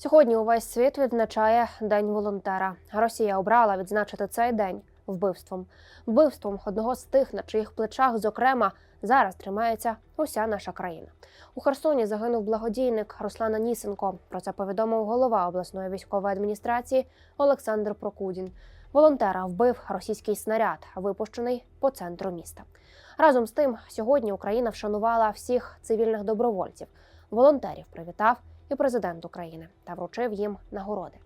Сьогодні увесь світ відзначає День волонтера. Росія обрала відзначити цей день вбивством, вбивством одного з тих, на чиїх плечах, зокрема, зараз тримається уся наша країна. У Херсоні загинув благодійник Руслан Анісенко. Про це повідомив голова обласної військової адміністрації Олександр Прокудін. Волонтера вбив російський снаряд, випущений по центру міста. Разом з тим, сьогодні Україна вшанувала всіх цивільних добровольців. Волонтерів привітав і президент України та вручив їм нагороди.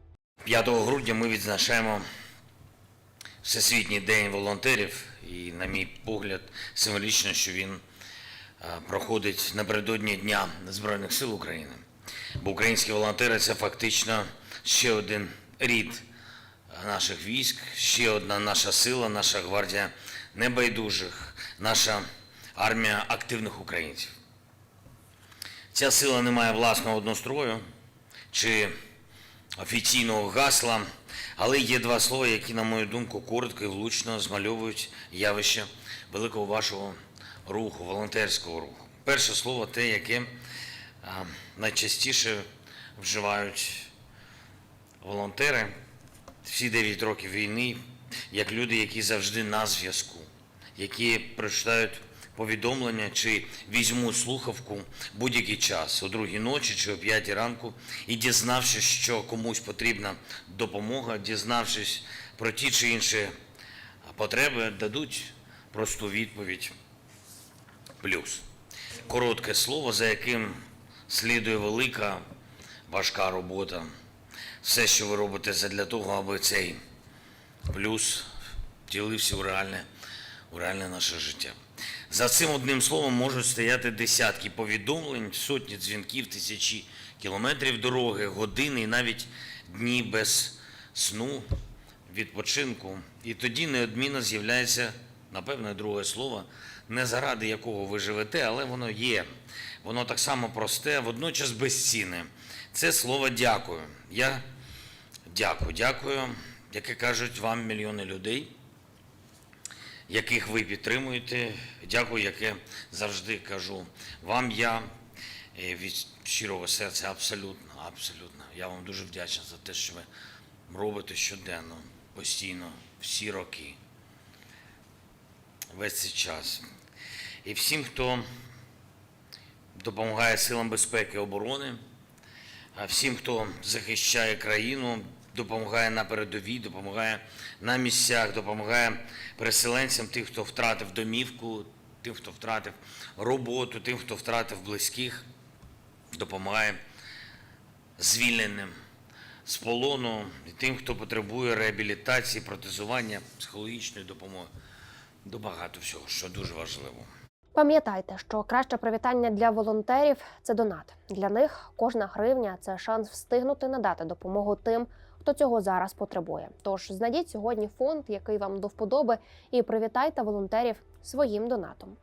5 грудня ми відзначаємо Всесвітній день волонтерів, і, на мій погляд, символічно, що він е, проходить напередодні Дня Збройних сил України. Бо українські волонтери це фактично ще один рід наших військ, ще одна наша сила, наша гвардія небайдужих, наша армія активних українців. Ця сила не має власного однострою чи офіційного гасла, але є два слова, які, на мою думку, коротко і влучно змальовують явище великого вашого руху, волонтерського руху. Перше слово те, яке найчастіше вживають волонтери всі 9 років війни, як люди, які завжди на зв'язку, які прочитають повідомлення чи візьмуть слухавку будь-який час, о другій ночі чи о п'ятій ранку, і дізнавшись, що комусь потрібна допомога, дізнавшись про ті чи інші потреби, дадуть просту відповідь плюс. Коротке слово, за яким слідує велика, важка робота. Все, що ви робите, для того, аби цей плюс втілився у реальне, у реальне наше життя. За цим одним словом можуть стояти десятки повідомлень, сотні дзвінків, тисячі кілометрів дороги, години і навіть дні без сну, відпочинку. І тоді неодмінно з'являється, напевне, друге слово, не заради якого ви живете, але воно є. Воно так само просте, водночас безцінне. Це слово дякую. Я дякую, дякую, яке кажуть вам мільйони людей яких ви підтримуєте. Дякую, яке завжди кажу вам. Я е, від щирого серця абсолютно, абсолютно. Я вам дуже вдячний за те, що ви робите щоденно, постійно, всі роки, весь цей час. І всім, хто допомагає силам безпеки і оборони, всім, хто захищає країну, допомагає на передовій, допомагає на місцях, допомагає переселенцям, тим, хто втратив домівку, тим, хто втратив роботу, тим, хто втратив близьких, допомагає звільненим з полону, і тим, хто потребує реабілітації, протезування, психологічної допомоги. До багато всього, що дуже важливо. Пам'ятайте, що краще привітання для волонтерів це донат. Для них кожна гривня це шанс встигнути надати допомогу тим, хто цього зараз потребує. Тож знайдіть сьогодні фонд, який вам до вподоби, і привітайте волонтерів своїм донатом.